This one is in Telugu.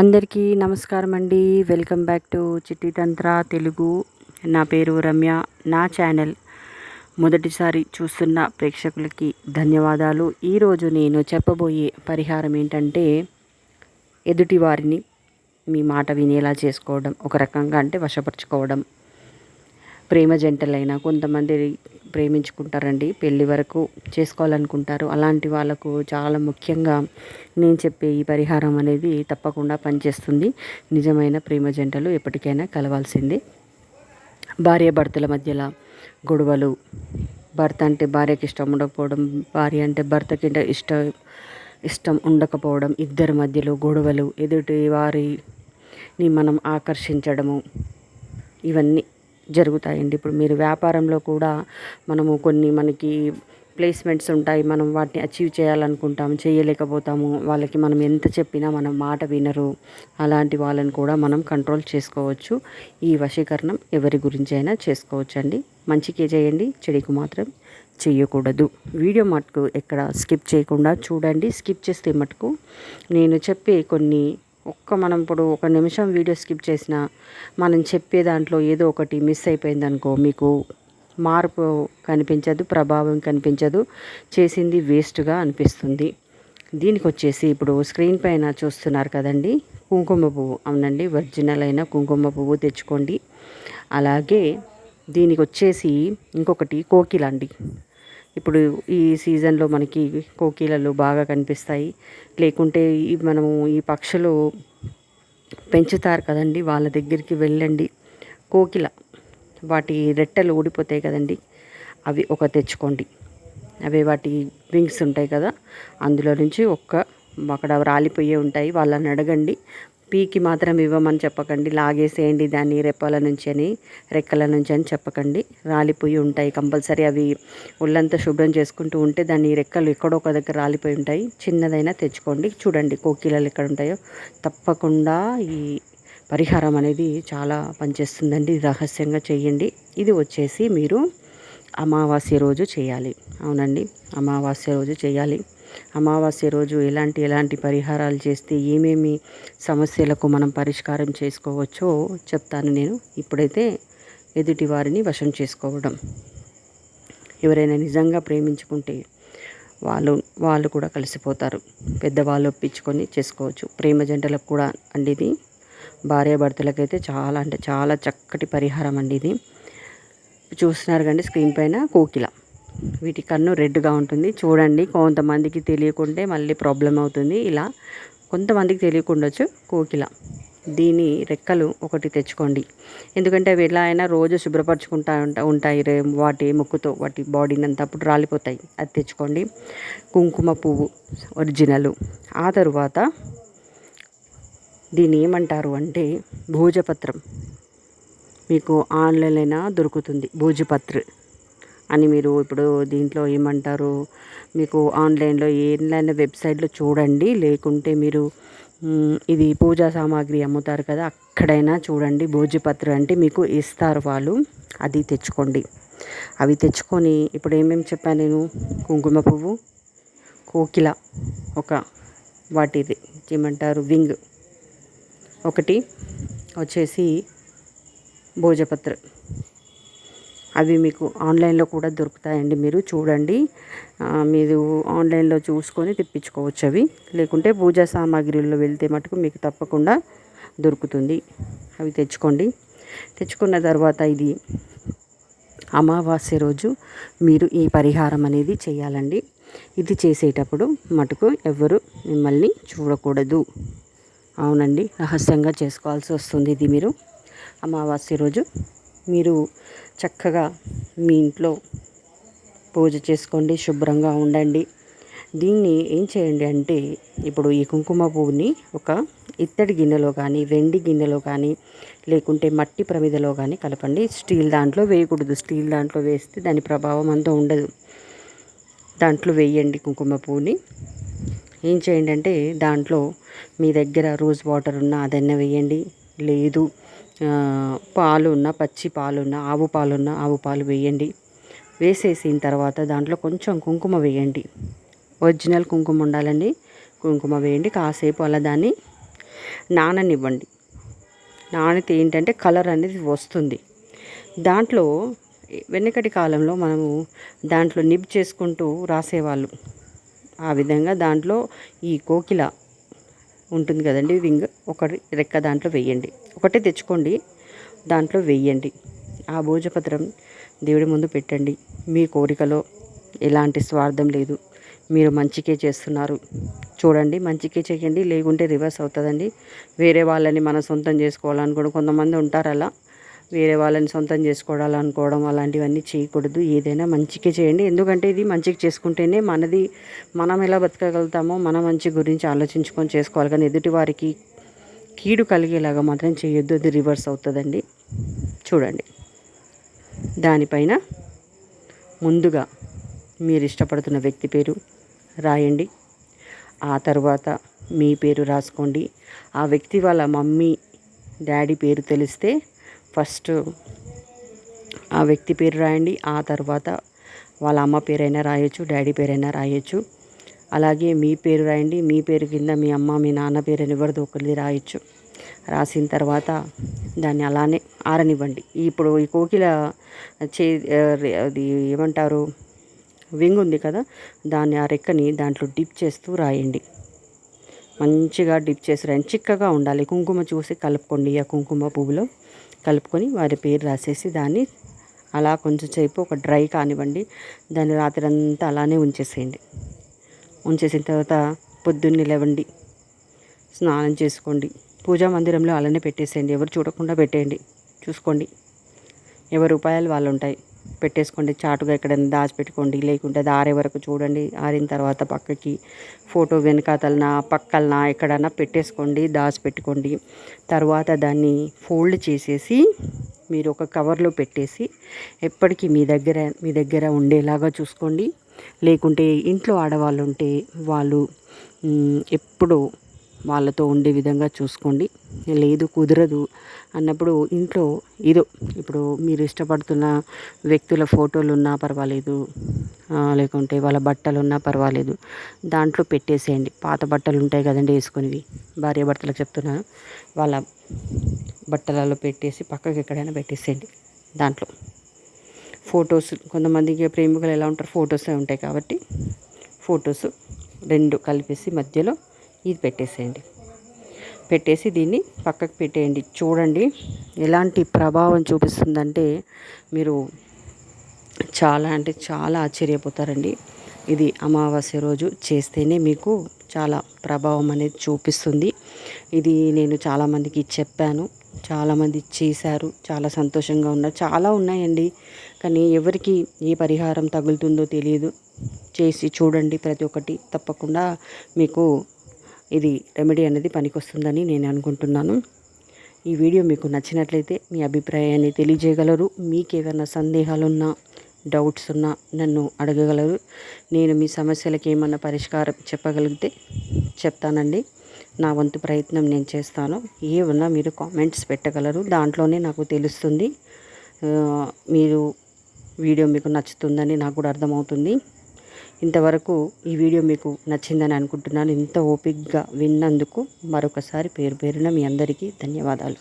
అందరికీ నమస్కారం అండి. వెల్కమ్ బ్యాక్ టు చిట్టి తంత్ర తెలుగు. నా పేరు రమ్య. నా ఛానల్ మొదటిసారి చూస్తున్న ప్రేక్షకులకి ధన్యవాదాలు. ఈరోజు నేను చెప్పబోయే పరిహారం ఏంటంటే ఎదుటి వారిని మీ మాట వినేలా చేసుకోవడం ఒక రకంగా అంటే వశపరచుకోవడం. ప్రేమ జంటలైనా కొంతమంది ప్రేమించుకుంటారండి. పెళ్ళి వరకు చేసుకోవాలనుకుంటారు. అలాంటి వాళ్ళకు చాలా ముఖ్యంగా నేను చెప్పే ఈ పరిహారం అనేది తప్పకుండా పనిచేస్తుంది. నిజమైన ప్రేమ జంటలు ఎప్పటికైనా కలవాల్సిందే. భార్య భర్తల మధ్యలో గొడవలు భర్త అంటే భార్యకి ఇష్టం ఉండకపోవడం భార్య అంటే భర్తకి ఇష్టం ఇష్టం ఉండకపోవడం ఇద్దరి మధ్యలో గొడవలు ఎదుటి వారిని మనం ఆకర్షించడము ఇవన్నీ జరుగుతాయండి. ఇప్పుడు మీరు వ్యాపారంలో కూడా మనము కొన్ని మనకి ప్లేస్మెంట్స్ ఉంటాయి. మనం వాటిని అచీవ్ చేయాలనుకుంటాము చేయలేకపోతాము. వాళ్ళకి మనం ఎంత చెప్పినా మనం మాట వినరు. అలాంటి వాళ్ళని కూడా మనం కంట్రోల్ చేసుకోవచ్చు. ఈ వశీకరణం ఎవరి గురించి అయినా చేసుకోవచ్చండి. మంచికే చేయండి. చెడికి మాత్రం చేయకూడదు. వీడియో మటుకు ఎక్కడ స్కిప్ చేయకుండా చూడండి. స్కిప్ చేస్తే మటుకు నేను చెప్పే కొన్ని ఒక్క మనం ఇప్పుడు ఒక నిమిషం వీడియో స్కిప్ చేసినా మనం చెప్పే దాంట్లో ఏదో ఒకటి మిస్ అయిపోయింది అనుకో మీకు మార్పు కనిపించదు ప్రభావం కనిపించదు చేసింది వేస్ట్గా అనిపిస్తుంది. దీనికి వచ్చేసి ఇప్పుడు స్క్రీన్ పైన చూస్తున్నారు కదండి కుంకుమ పువ్వు. అవునండి ఒరిజినల్ అయిన కుంకుమ పువ్వు తెచ్చుకోండి. అలాగే దీనికి వచ్చేసి ఇంకొకటి కోకిలండి. ఇప్పుడు ఈ సీజన్లో మనకి కోకిలలు బాగా కనిపిస్తాయి. లేకుంటే ఈ మనము ఈ పక్షులు పెంచుతారు కదండి వాళ్ళ దగ్గరికి వెళ్ళండి. కోకిల వాటి రెట్టెలు ఊడిపోతాయి కదండి అవి ఒక తెచ్చుకోండి. అవి వాటి వింగ్స్ ఉంటాయి కదా అందులో నుంచి ఒక్క అక్కడ రాలిపోయే ఉంటాయి. వాళ్ళని అడగండి పీకి మాత్రం ఇవ్వమని చెప్పకండి. లాగేసేయండి దాన్ని రెప్పల నుంచి అని రెక్కల నుంచి అని చెప్పకండి. రాలిపోయి ఉంటాయి. కంపల్సరీ అవి ఒళ్ళంతా శుభ్రం చేసుకుంటూ ఉంటే దాన్ని రెక్కలు ఎక్కడో ఒక దగ్గర రాలిపోయి ఉంటాయి. చిన్నదైనా తెచ్చుకోండి. చూడండి కోకిలలు ఎక్కడ ఉంటాయో. తప్పకుండా ఈ పరిహారం అనేది చాలా పనిచేస్తుందండి. రహస్యంగా చేయండి. ఇది వచ్చేసి మీరు అమావాస్య రోజు చేయాలి. అవునండి. అమావాస్య రోజు చేయాలి. అమావాస్య రోజు ఎలాంటి ఎలాంటి పరిహారాలు చేస్తే ఏమేమి సమస్యలకు మనం పరిష్కారం చేసుకోవచ్చో చెప్తాను నేను. ఇప్పుడైతే ఎదుటి వారిని వశం చేసుకోవడం. ఎవరైనా నిజంగా ప్రేమించుకుంటే వాళ్ళు వాళ్ళు కూడా కలిసిపోతారు. పెద్దవాళ్ళు ఒప్పించుకొని చేసుకోవచ్చు. ప్రేమ జంటలకు కూడా అండి ఇది. భార్యాభర్తలకైతే చాలా అంటే చాలా చక్కటి పరిహారం అండి ఇది. చూస్తున్నారు కండి స్క్రీన్ పైన కోకిల. వీటి కన్ను రెడ్గా ఉంటుంది. చూడండి కొంతమందికి తెలియకుంటే మళ్ళీ ప్రాబ్లం అవుతుంది. ఇలా కొంతమందికి తెలియకుండొచ్చు కోకిల. దీని రెక్కలు ఒకటి తెచ్చుకోండి. ఎందుకంటే అవి ఎలా అయినా రోజు శుభ్రపరచుకుంటా ఉంటా ఉంటాయి రే వాటి ముక్కుతో వాటి బాడీని అంతా అప్పుడు రాలిపోతాయి. అది తెచ్చుకోండి. కుంకుమ పువ్వు ఒరిజినల్. ఆ తరువాత దీన్ని ఏమంటారు అంటే భోజపత్రం. మీకు ఆన్లైన్ అయినా దొరుకుతుంది భోజపత్ర. అని మీరు ఇప్పుడు దీంట్లో ఏమంటారు? మీకు ఆన్లైన్లో ఏదైనా వెబ్సైట్లో చూడండి. లేకుంటే మీరు ఇది పూజా సామాగ్రి అమ్ముతారు కదా అక్కడైనా చూడండి. భోజపత్ర అంటే మీకు ఇస్తారు వాళ్ళు. అది తెచ్చుకోండి. అవి తెచ్చుకొని ఇప్పుడు ఏమేమి చెప్పాను నేను? కుంకుమ పువ్వు కోకిల ఒక వాటిది ఏమంటారు? వింగ్ ఒకటి వచ్చేసి భోజపత్ర. అవి మీకు ఆన్లైన్లో కూడా దొరుకుతాయండి మీరు చూడండి. మీరు ఆన్లైన్లో చూసుకొని తెప్పించుకోవచ్చు అవి. లేకుంటే పూజా సామాగ్రిలో వెళ్తే మటుకు మీకు తప్పకుండా దొరుకుతుంది. అవి తెచ్చుకోండి. తెచ్చుకున్న తర్వాత ఇది అమావాస్య రోజు మీరు ఈ పరిహారం అనేది చేయాలండి. ఇది చేసేటప్పుడు మటుకు ఎవరు మిమ్మల్ని చూడకూడదు. అవునండి రహస్యంగా చేసుకోవాల్సి వస్తుంది ఇది మీరు. అమావాస్య రోజు మీరు చక్కగా మీ ఇంట్లో పూజ చేసుకోండి శుభ్రంగా ఉండండి. దీన్ని ఏం చేయండి అంటే ఇప్పుడు ఈ కుంకుమ పువ్వుని ఒక ఇత్తడి గిన్నెలో కానీ వెండి గిన్నెలో కానీ లేకుంటే మట్టి ప్రమిదలో కానీ కలపండి. స్టీల్ దాంట్లో వేయకూడదు. స్టీల్ దాంట్లో వేస్తే దాని ప్రభావం అంతా ఉండదు. దాంట్లో వేయండి కుంకుమ పువ్వుని. ఏం చేయండి అంటే దాంట్లో మీ దగ్గర రోజ్ వాటర్ ఉన్న అదన్న వేయండి. లేదు పాలు ఉన్న పచ్చి పాలు ఉన్న ఆవు పాలున్న ఆవు పాలు వేయండి. వేసేసిన తర్వాత దాంట్లో కొంచెం కుంకుమ వేయండి. ఒరిజినల్ కుంకుమ ఉండాలండి. కుంకుమ వేయండి. కాసేపు అలా దాన్ని నాననివ్వండి. నానితే ఏంటంటే కలర్ అనేది వస్తుంది. దాంట్లో వెనకటి కాలంలో మనము దాంట్లో నిబ్ చేసుకుంటూ రాసేవాళ్ళు. ఆ విధంగా దాంట్లో ఈ కోకిల ఉంటుంది కదండి వింగ్ ఒకటి రెక్క దాంట్లో వెయ్యండి ఒకటే తెచ్చుకోండి దాంట్లో వెయ్యండి ఆ భోజపత్రం దేవుడి ముందు పెట్టండి. మీ కోరికలో ఎలాంటి స్వార్థం లేదు. మీరు మంచికే చేస్తున్నారు. చూడండి మంచికే చేయండి. లేకుంటే రివర్స్ అవుతుందండి. వేరే వాళ్ళని మనం సొంతం చేసుకోవాలనుకుని కొంతమంది ఉంటారు అలా. వేరే వాళ్ళని సొంతం చేసుకోవాలనుకోవడం అలాంటివన్నీ చేయకూడదు. ఏదైనా మంచిగా చేయండి. ఎందుకంటే ఇది మంచిగా చేసుకుంటేనే మనది మనం ఎలా బతకగలుగుతామో మన మంచి గురించి ఆలోచించుకొని చేసుకోవాలి. కానీ ఎదుటి వారికి కీడు కలిగేలాగా మాత్రం చేయొద్దు. అది రివర్స్ అవుతుందండి. చూడండి. దానిపైన ముందుగా మీరు ఇష్టపడుతున్న వ్యక్తి పేరు రాయండి. ఆ తర్వాత మీ పేరు రాసుకోండి. ఆ వ్యక్తి వాళ్ళ మమ్మీ డాడీ పేరు తెలిస్తే ఫస్ట్ ఆ వ్యక్తి పేరు రాయండి. ఆ తర్వాత వాళ్ళ అమ్మ పేరైనా రాయొచ్చు డాడీ పేరైనా రాయొచ్చు. అలాగే మీ పేరు రాయండి. మీ పేరు కింద మీ అమ్మ మీ నాన్న పేరు ఎవరిది ఒకరిది రాయొచ్చు. రాసిన తర్వాత దాన్ని అలానే ఆరనివ్వండి. ఇప్పుడు ఈ కోకిల చే అది ఏమంటారు వింగ్ ఉంది కదా దాన్ని ఆ రెక్కని దాంట్లో డిప్ చేస్తూ రాయండి. మంచిగా డిప్ చేసి రాయండి. చిక్కగా ఉండాలి. కుంకుమ చూసి కలుపుకోండి. ఆ కుంకుమ పువ్వులో కలుపుకొని వారి పేరు రాసేసి దాన్ని అలా కొంచెం సేపు ఒక డ్రై కానివ్వండి. దాన్ని రాత్రి అంతా అలానే ఉంచేసేయండి. ఉంచేసిన తర్వాత పొద్దున్నే లేవండి. స్నానం చేసుకోండి. పూజా మందిరంలో అలానే పెట్టేసేయండి. ఎవరు చూడకుండా పెట్టేయండి. చూసుకోండి. ఎవరి ఉపాయాలు వాళ్ళు ఉంటాయి పెట్టేసుకోండి చాటుగా ఎక్కడైనా దాచిపెట్టుకోండి లేకుంటే అది ఆరే వరకు చూడండి ఆరిన తర్వాత పక్కకి ఫోటో వెనకాతలన పక్కలన ఎక్కడన్నా పెట్టేసుకోండి దాచిపెట్టుకోండి. తర్వాత దాన్ని ఫోల్డ్ చేసేసి మీరు ఒక కవర్లో పెట్టేసి ఎప్పటికీ మీ దగ్గర మీ దగ్గర ఉండేలాగా చూసుకోండి. లేకుంటే ఇంట్లో ఆడవాళ్ళు ఉంటే వాళ్ళు ఎప్పుడు వాళ్ళతో ఉండే విధంగా చూసుకోండి. లేదు కుదరదు అన్నప్పుడు ఇంట్లో ఏదో ఇప్పుడు మీరు ఇష్టపడుతున్న వ్యక్తుల ఫోటోలు ఉన్నా పర్వాలేదు లేకుంటే వాళ్ళ బట్టలు ఉన్నా పర్వాలేదు. దాంట్లో పెట్టేసేయండి. పాత బట్టలు ఉంటాయి కదండి వేసుకునేవి. భార్య భర్తలకు చెప్తున్నాను. వాళ్ళ బట్టలలో పెట్టేసి పక్కకి ఎక్కడైనా పెట్టేసేయండి దాంట్లో. ఫొటోస్ కొంతమందికి ప్రేమికులు ఎలా ఉంటారు? ఫొటోసే ఉంటాయి కాబట్టి ఫొటోస్ రెండు కలిపేసి మధ్యలో ఇది పెట్టేసేయండి. పెట్టేసి దీన్ని పక్కకు పెట్టేయండి. చూడండి ఎలాంటి ప్రభావం చూపిస్తుందంటే మీరు చాలా అంటే చాలా ఆశ్చర్యపోతారండి. ఇది అమావాస్య రోజు చేస్తేనే మీకు చాలా ప్రభావం అనేది చూపిస్తుంది. ఇది నేను చాలామందికి చెప్పాను. చాలామంది చేశారు. చాలా సంతోషంగా ఉన్నారు. చాలా ఉన్నాయండి. కానీ ఎవరికి ఏ పరిహారం తగులుతుందో తెలియదు. చేసి చూడండి ప్రతి ఒక్కటి. తప్పకుండా మీకు ఇది రెమెడీ అనేది పనికొస్తుందని నేను అనుకుంటున్నాను. ఈ వీడియో మీకు నచ్చినట్లయితే మీ అభిప్రాయాన్ని తెలియజేయగలరు. మీకు ఏమైనా సందేహాలున్నా డౌట్స్ ఉన్నా నన్ను అడగగలరు. నేను మీ సమస్యలకి ఏమన్నా పరిష్కారం చెప్పగలిగితే చెప్తానండి. నా వంతు ప్రయత్నం నేను చేస్తాను. ఏమన్నా మీరు కామెంట్స్ పెట్టగలరు. దాంట్లోనే నాకు తెలుస్తుంది. మీరు వీడియో మీకు నచ్చుతుందని నాకు కూడా అర్థమవుతుంది. ఇంతవరకు ఈ వీడియో మీకు నచ్చిందని అనుకుంటున్నాను. ఇంత ఓపిక్గా విన్నందుకు మరొకసారి పేరు పేరున మీ అందరికీ ధన్యవాదాలు.